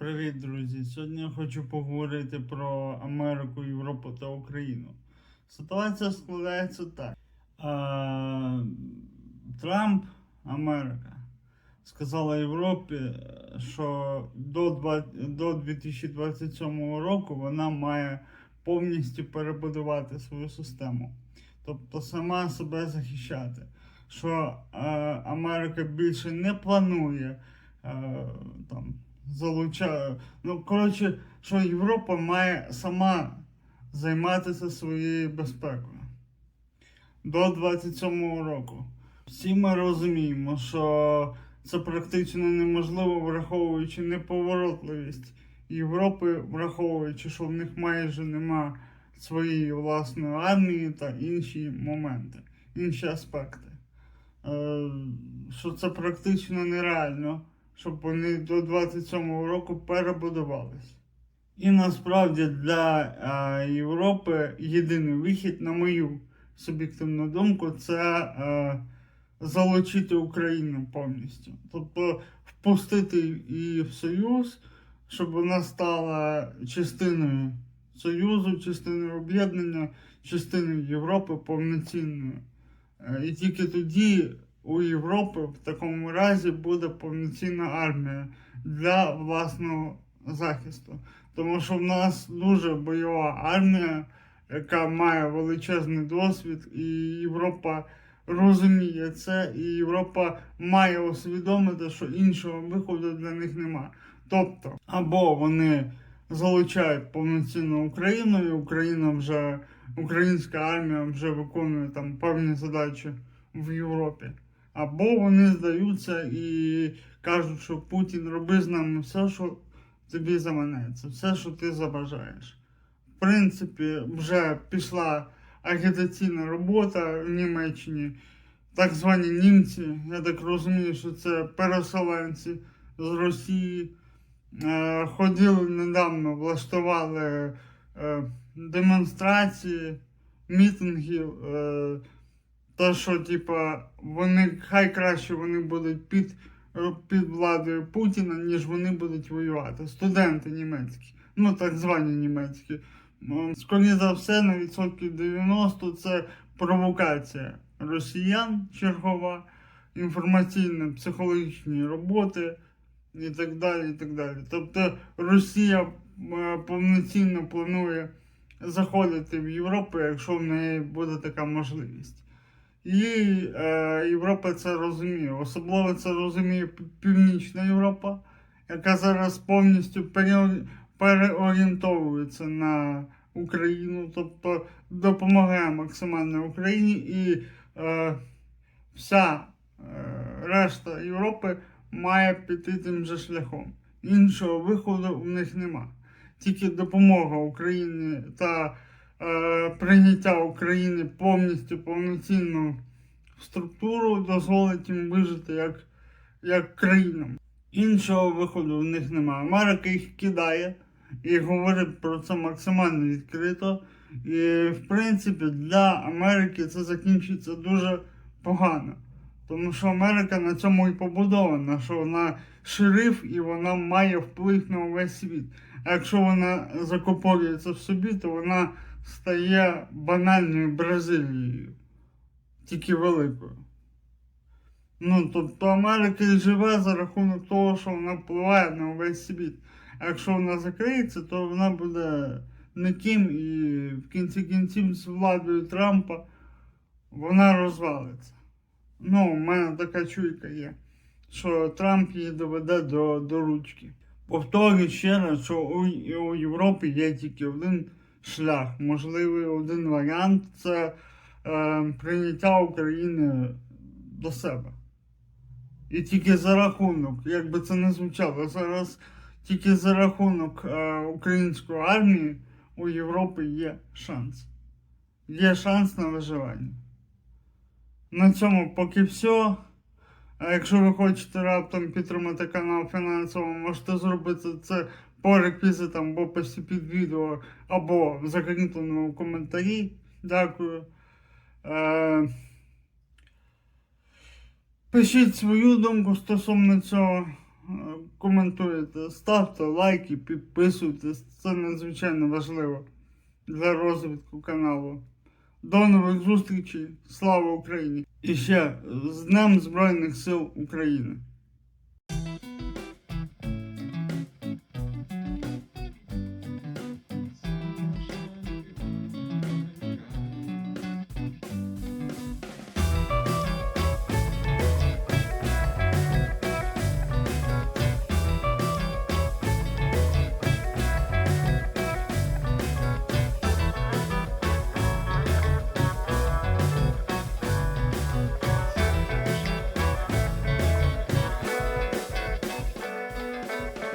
Привіт, друзі! Сьогодні я хочу поговорити про Америку, Європу та Україну. Ситуація складається так. А, Трамп, Америка, сказала Європі, що до, два- до 2027 року вона має повністю перебудувати свою систему. Тобто сама себе захищати. Що е, Америка більше не планує е, там залучає. Ну, коротше, що Європа має сама займатися своєю безпекою до 27-го року. Всі ми розуміємо, що це практично неможливо, враховуючи неповоротливість Європи, враховуючи, що в них майже нема своєї власної армії та інші моменти, інші аспекти. Е, що це практично нереально щоб вони до 27-го року перебудувались. І насправді для е, Європи єдиний вихід, на мою суб'єктивну думку, це е, залучити Україну повністю. Тобто впустити її в Союз, щоб вона стала частиною Союзу, частиною об'єднання, частиною Європи повноцінною. Е, і тільки тоді у Європи в такому разі буде повноцінна армія для власного захисту. Тому що в нас дуже бойова армія, яка має величезний досвід, і Європа розуміє це, і Європа має усвідомити, що іншого виходу для них нема. Тобто, або вони залучають повноцінну Україну, і Україна вже українська армія вже виконує там певні задачі в Європі. Або вони здаються і кажуть, що Путін роби з нами все, що тобі заманеться, все, що ти забажаєш. В принципі, вже пішла агітаційна робота в Німеччині. Так звані німці, я так розумію, що це переселенці з Росії. Е, ходили недавно, влаштували е, демонстрації, мітингів. То, що, типа, вони хай краще вони будуть під, під владою Путіна, ніж вони будуть воювати. Студенти німецькі, ну так звані німецькі. Скоріше за все, на відсотків 90 це провокація росіян чергова, інформаційно-психологічні роботи і так далі. і так далі. Тобто Росія повноцінно планує заходити в Європу, якщо в неї буде така можливість. І е, Європа це розуміє. Особливо це розуміє Північна Європа, яка зараз повністю переорієнтовується на Україну, тобто допомагає максимально Україні і е, вся е, решта Європи має піти тим же шляхом. Іншого виходу в них нема. Тільки допомога Україні та прийняття України повністю повноцінну структуру дозволить їм вижити як, як країнам. Іншого виходу в них немає. Америка їх кидає і говорить про це максимально відкрито. І в принципі для Америки це закінчиться дуже погано. Тому що Америка на цьому і побудована, що вона шериф і вона має вплив на увесь світ. А якщо вона закопорюється в собі, то вона стає банальною Бразилією, тільки великою. Ну, тобто Америка і живе за рахунок того, що вона впливає на увесь світ. А якщо вона закриється, то вона буде ніким і в кінці кінців з владою Трампа вона розвалиться. Ну, у мене така чуйка є, що Трамп її доведе до, до ручки. Повторюю ще раз, що у, у Європі є тільки один шлях, можливий один варіант це е, прийняття України до себе. І тільки за рахунок, як би це не звучало, зараз тільки за рахунок е, української армії у Європі є шанс. Є шанс на виживання. На цьому поки все. Якщо ви хочете раптом підтримати канал фінансово, можете зробити це по реквізитам в описі під відео або в закріпленому коментарі. Дякую. Е, Пишіть свою думку стосовно цього. коментуєте, ставте лайки, підписуйтесь. Це надзвичайно важливо для розвитку каналу. До нових зустрічей. Слава Україні! І ще з Днем Збройних сил України!